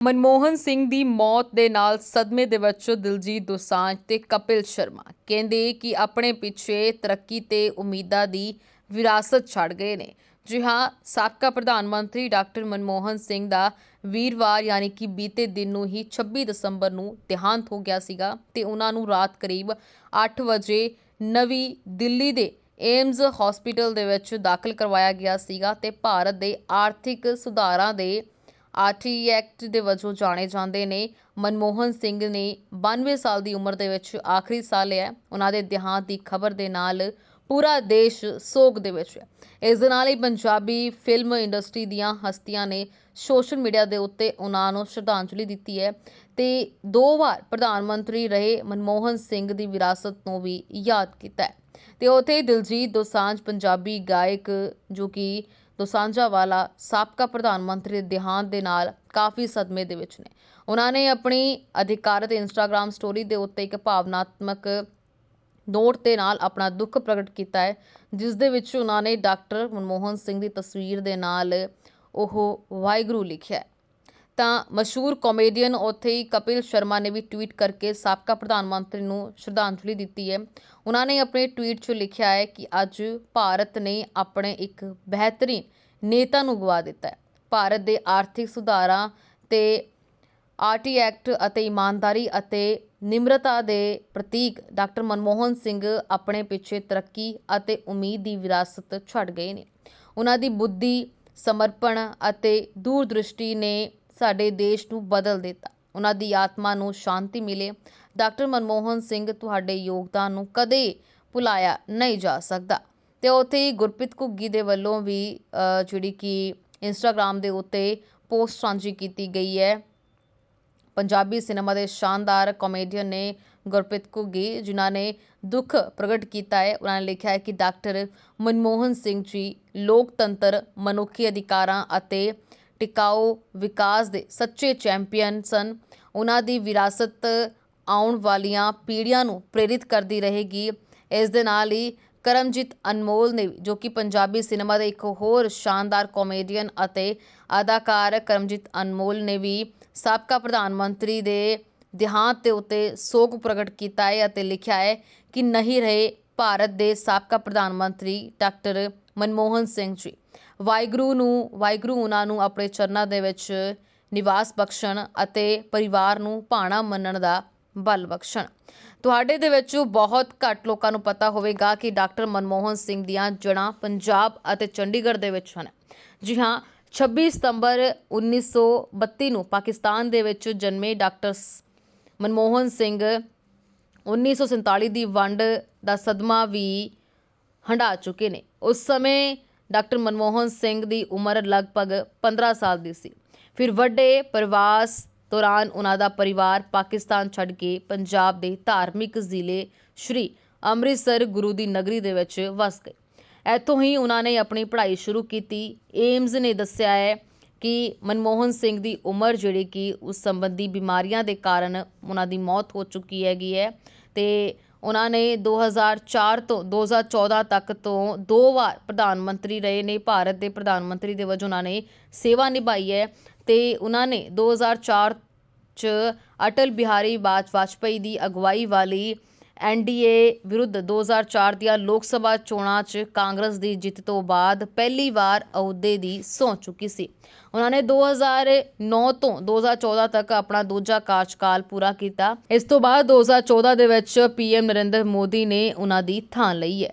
ਮਨਮੋਹਨ ਸਿੰਘ ਦੀ ਮੌਤ ਦੇ ਨਾਲ ਸਦਮੇ ਦੇ ਵਿੱਚ ਦਿਲਜੀਤ ਦੋਸਾਂਝ ਤੇ ਕਪਿਲ ਸ਼ਰਮਾ। ਕਹਿੰਦੇ ਕਿ ਆਪਣੇ ਪਿੱਛੇ ਤਰੱਕੀ ਤੇ ਉਮੀਦਾਂ ਦੀ ਵਿਰਾਸਤ ਛੱਡ ਗਏ ਨੇ। ਜੀ ਹਾਂ, ਸਾਬਕਾ ਪ੍ਰਧਾਨ ਮੰਤਰੀ ਡਾਕਟਰ ਮਨਮੋਹਨ ਸਿੰਘ ਦਾ ਵੀਰਵਾਰ ਯਾਨੀ ਕਿ ਬੀਤੇ ਦਿਨ ਨੂੰ ਹੀ 26 ਦਸੰਬਰ ਨੂੰ ਦੇਹਾਂਤ ਹੋ ਗਿਆ ਸੀਗਾ ਤੇ ਉਹਨਾਂ ਨੂੰ ਰਾਤ ਕਰੀਬ 8 ਵਜੇ ਨਵੀਂ ਦਿੱਲੀ ਦੇ ਏਮਜ਼ ਹਸਪੀਟਲ ਦੇ ਵਿੱਚ ਦਾਖਲ ਕਰਵਾਇਆ ਗਿਆ ਸੀਗਾ ਤੇ ਭਾਰਤ ਦੇ ਆਰਥਿਕ ਸੁਧਾਰਾਂ ਦੇ ਆਰਟੀ ਐਕਟ ਦੇ ਵਜੋਂ ਜਾਣੇ ਜਾਂਦੇ ਨੇ। ਮਨਮੋਹਨ ਸਿੰਘ ਨੇ 92 ਸਾਲ ਦੀ ਉਮਰ ਦੇ ਵਿੱਚ ਆਖਰੀ ਸਾਹ ਲਿਆ ਉਹਨਾਂ ਦੇ ਦੇਹਾਂਤ ਦੀ ਖਬਰ ਦੇ ਨਾਲ ਪੂਰਾ ਦੇਸ਼ ਸੋਗ ਦੇ ਵਿੱਚ ਹੈ। ਇਸ ਦੇ ਨਾਲ ਹੀ ਪੰਜਾਬੀ ਫਿਲਮ ਇੰਡਸਟਰੀ ਦੀਆਂ ਹਸਤੀਆਂ ਨੇ ਸੋਸ਼ਲ ਮੀਡੀਆ ਦੇ ਉੱਤੇ ਉਹਨਾਂ ਨੂੰ ਸ਼ਰਧਾਂਜਲੀ ਦਿੱਤੀ ਹੈ ਤੇ ਦੋ ਵਾਰ ਪ੍ਰਧਾਨ ਮੰਤਰੀ ਰਹੇ ਮਨਮੋਹਨ ਸਿੰਘ ਦੀ ਵਿਰਾਸਤ ਨੂੰ ਵੀ ਯਾਦ ਕੀਤਾ ਹੈ। ਤੇ ਉੱਥੇ ਦਿਲਜੀਤ ਦੋਸਾਂਝ, ਪੰਜਾਬੀ ਗਾਇਕ ਜੋ ਕਿ ਦੋਸਾਂਝਾ ਵਾਲਾ ਸਾਬਕਾ ਪ੍ਰਧਾਨ ਮੰਤਰੀ ਦੇ ਦੇਹਾਂਤ ਦੇ ਨਾਲ ਕਾਫੀ ਸਦਮੇ ਦੇ ਵਿੱਚ ਨੇ। ਉਹਨਾਂ ਨੇ ਆਪਣੀ ਅਧਿਕਾਰਤ ਇੰਸਟਾਗ੍ਰam ਸਟੋਰੀ ਦੇ ਉੱਤੇ ਇੱਕ ਭਾਵਨਾਤਮਕ ਨੋਟ ਦੇ ਨਾਲ ਆਪਣਾ ਦੁੱਖ ਪ੍ਰਗਟ ਕੀਤਾ ਹੈ, ਜਿਸ ਦੇ ਵਿੱਚ ਉਹਨਾਂ ਨੇ ਡਾਕਟਰ ਮਨਮੋਹਨ ਸਿੰਘ ਦੀ ਤਸਵੀਰ ਦੇ ਨਾਲ ਉਹ ਵਾਹਿਗੁਰੂ ਲਿਖਿਆ ਤਾਂ ਮਸ਼ਹੂਰ ਕਾਮੇਡੀਅਨ ਉੱਥੇ ਹੀ ਕਪਿਲ ਸ਼ਰਮਾ ਨੇ ਵੀ ਟਵੀਟ ਕਰਕੇ ਸਾਬਕਾ ਪ੍ਰਧਾਨ ਮੰਤਰੀ ਨੂੰ ਸ਼ਰਧਾਂਜਲੀ ਦਿੱਤੀ ਹੈ। ਉਹਨਾਂ ਨੇ ਆਪਣੇ ਟਵੀਟ 'ਚ ਲਿਖਿਆ ਹੈ ਕਿ ਅੱਜ ਭਾਰਤ ਨੇ ਆਪਣੇ ਇੱਕ ਬਿਹਤਰੀਨ ਨੇਤਾ ਨੂੰ ਗਵਾ ਦਿੱਤਾ ਹੈ। ਭਾਰਤ ਦੇ ਆਰਥਿਕ ਸੁਧਾਰਾਂ ਤੇ ਆਰਟੀ ਐਕਟ ਅਤੇ ਇਮਾਨਦਾਰੀ ਅਤੇ ਨਿਮਰਤਾ ਦੇ ਪ੍ਰਤੀਕ ਡਾਕਟਰ ਮਨਮੋਹਨ ਸਿੰਘ ਆਪਣੇ ਪਿੱਛੇ ਤਰੱਕੀ ਅਤੇ ਉਮੀਦ ਦੀ ਵਿਰਾਸਤ ਛੱਡ ਗਏ ਨੇ। ਉਹਨਾਂ ਦੀ ਬੁੱਧੀ, ਸਮਰਪਣ ਅਤੇ ਦੂਰਦ੍ਰਿਸ਼ਟੀ ਨੇ ਸਾਡੇ ਦੇਸ਼ ਨੂੰ ਬਦਲ ਦਿੱਤਾ। ਉਹਨਾਂ ਦੀ ਆਤਮਾ ਨੂੰ ਸ਼ਾਂਤੀ ਮਿਲੇ। ਡਾਕਟਰ ਮਨਮੋਹਨ ਸਿੰਘ ਤੁਹਾਡੇ ਯੋਗਦਾਨ ਨੂੰ ਕਦੇ ਭੁਲਾਇਆ ਨਹੀਂ ਜਾ ਸਕਦਾ। ਤੇ ਉੱਥੇ ਹੀ ਗੁਰਪ੍ਰੀਤ ਘੁੱਗੀ ਦੇ ਵੱਲੋਂ ਵੀ ਜਿਹੜੀ ਕਿ ਇੰਸਟਾਗ੍ਰam ਦੇ ਉੱਤੇ ਪੋਸਟ ਸਾਂਝੀ ਕੀਤੀ ਗਈ ਹੈ। ਪੰਜਾਬੀ ਸਿਨੇਮਾ ਦੇ ਸ਼ਾਨਦਾਰ ਕਾਮੇਡੀਅਨ ਨੇ ਗੁਰਪ੍ਰੀਤ ਘੁੱਗੀ, ਜਿਨ੍ਹਾਂ ਨੇ ਦੁੱਖ ਪ੍ਰਗਟ ਕੀਤਾ ਹੈ। ਉਹਨਾਂ ਨੇ ਲਿਖਿਆ ਹੈ ਕਿ ਡਾਕਟਰ ਮਨਮੋਹਨ ਸਿੰਘ ਜੀ ਲੋਕਤੰਤਰ, ਮਨੁੱਖੀ ਅਧਿਕਾਰਾਂ ਅਤੇ ਟਿਕਾਊ ਵਿਕਾਸ ਦੇ ਸੱਚੇ ਚੈਂਪੀਅਨ ਸਨ। ਉਹਨਾਂ ਦੀ ਵਿਰਾਸਤ ਆਉਣ ਵਾਲੀਆਂ ਪੀੜ੍ਹੀਆਂ ਨੂੰ ਪ੍ਰੇਰਿਤ ਕਰਦੀ ਰਹੇਗੀ। ਇਸ ਦੇ ਨਾਲ ਹੀ ਕਰਮਜੀਤ ਅਨਮੋਲ ਨੇ ਵੀ, ਜੋ ਕਿ ਪੰਜਾਬੀ ਸਿਨੇਮਾ ਦੇ ਇੱਕ ਹੋਰ ਸ਼ਾਨਦਾਰ ਕਾਮੇਡੀਅਨ ਅਤੇ ਅਦਾਕਾਰ ਕਰਮਜੀਤ ਅਨਮੋਲ ਨੇ ਵੀ ਸਾਬਕਾ ਪ੍ਰਧਾਨ ਮੰਤਰੀ ਦੇ ਦੇਹਾਂਤ ਦੇ ਉੱਤੇ ਸੋਗ ਪ੍ਰਗਟ ਕੀਤਾ ਹੈ ਅਤੇ ਲਿਖਿਆ ਹੈ ਕਿ ਨਹੀਂ ਰਹੇ ਭਾਰਤ ਦੇ ਸਾਬਕਾ ਪ੍ਰਧਾਨ ਮੰਤਰੀ ਡਾਕਟਰ ਮਨਮੋਹਨ ਸਿੰਘ ਜੀ। ਵਾਹਿਗੁਰੂ ਨੂੰ, ਵਾਹਿਗੁਰੂ ਉਹਨਾਂ ਨੂੰ ਆਪਣੇ ਚਰਨਾਂ ਦੇ ਵਿੱਚ ਨਿਵਾਸ ਬਖਸ਼ਣ ਅਤੇ ਪਰਿਵਾਰ ਨੂੰ ਭਾਣਾ ਮੰਨਣ ਦਾ ਬਲ ਬਖਸ਼ਣ। ਤੁਹਾਡੇ ਦੇ ਵਿੱਚ ਬਹੁਤ ਘੱਟ ਲੋਕਾਂ ਨੂੰ ਪਤਾ ਹੋਵੇਗਾ ਕਿ ਡਾਕਟਰ ਮਨਮੋਹਨ ਸਿੰਘ ਦੀਆਂ ਜੜ੍ਹਾਂ ਪੰਜਾਬ ਅਤੇ ਚੰਡੀਗੜ੍ਹ ਦੇ ਵਿੱਚ ਹਨ। ਜੀ ਹਾਂ 26 ਸਤੰਬਰ 1932 ਨੂੰ ਪਾਕਿਸਤਾਨ ਦੇ ਵਿੱਚ ਜਨਮੇ ਡਾਕਟਰ ਸ- ਮਨਮੋਹਨ ਸਿੰਘ 1947 ਦੀ ਵੰਡ ਦਾ ਸਦਮਾ ਵੀ ਹੰਢਾ ਚੁੱਕੇ ਨੇ। ਉਸ ਸਮੇਂ ਡਾਕਟਰ ਮਨਮੋਹਨ ਸਿੰਘ ਦੀ ਉਮਰ ਲਗਭਗ 15 ਸਾਲ ਦੀ ਸੀ। ਫਿਰ ਵੱਡੇ ਪ੍ਰਵਾਸ ਦੌਰਾਨ ਉਹਨਾਂ ਦਾ ਪਰਿਵਾਰ ਪਾਕਿਸਤਾਨ ਛੱਡ ਕੇ ਪੰਜਾਬ ਦੇ ਧਾਰਮਿਕ ਜ਼ਿਲ੍ਹੇ ਸ਼੍ਰੀ ਅੰਮ੍ਰਿਤਸਰ ਗੁਰੂ ਦੀ ਨਗਰੀ ਦੇ ਵਿੱਚ ਵਸ ਗਏ। ਇੱਥੋਂ ਹੀ ਉਹਨਾਂ ਨੇ ਆਪਣੀ ਪੜ੍ਹਾਈ ਸ਼ੁਰੂ ਕੀਤੀ। ਏਮਜ਼ ਨੇ ਦੱਸਿਆ ਹੈ ਕਿ ਮਨਮੋਹਨ ਸਿੰਘ ਦੀ ਉਮਰ ਜਿਹੜੀ ਕਿ ਉਸ ਸੰਬੰਧੀ ਬਿਮਾਰੀਆਂ ਦੇ ਕਾਰਨ ਉਹਨਾਂ ਦੀ ਮੌਤ ਹੋ ਚੁੱਕੀ ਹੈਗੀ ਹੈ ਤੇ ਉਹਨਾਂ ਨੇ 2004 ਤੋਂ 2014 ਤੱਕ ਤੋਂ ਦੋ ਵਾਰ ਪ੍ਰਧਾਨ ਮੰਤਰੀ ਰਹੇ ਨੇ। ਭਾਰਤ ਦੇ ਪ੍ਰਧਾਨ ਮੰਤਰੀ ਦੇ ਵਜੋਂ ਉਹਨਾਂ ਨੇ ਸੇਵਾ ਨਿਭਾਈ ਹੈ ਅਤੇ ਉਹਨਾਂ ਨੇ 2004 ਚ ਅਟਲ ਬਿਹਾਰੀ ਬਾਜ ਵਾਜਪੇਈ ਦੀ ਅਗਵਾਈ ਵਾਲੀ ਐਨਡੀਏ ਵਿਰੁੱਧ 2004 ਦੀਆਂ ਲੋਕ ਸਭਾ ਚੋਣਾਂ 'ਚ ਕਾਂਗਰਸ ਦੀ ਜਿੱਤ ਤੋਂ ਬਾਅਦ ਪਹਿਲੀ ਵਾਰ ਅਹੁਦੇ ਦੀ ਸਹੁੰ ਚੁੱਕੀ ਸੀ। ਉਹਨਾਂ ਨੇ 2009 ਤੋਂ 2014 ਤੱਕ ਆਪਣਾ ਦੂਜਾ ਕਾਰਜਕਾਲ ਪੂਰਾ ਕੀਤਾ। ਇਸ ਤੋਂ ਬਾਅਦ 2014 ਦੇ ਵਿੱਚ ਪੀਐਮ ਨਰਿੰਦਰ ਮੋਦੀ ਨੇ ਉਹਨਾਂ ਦੀ ਥਾਂ ਲਈ ਹੈ।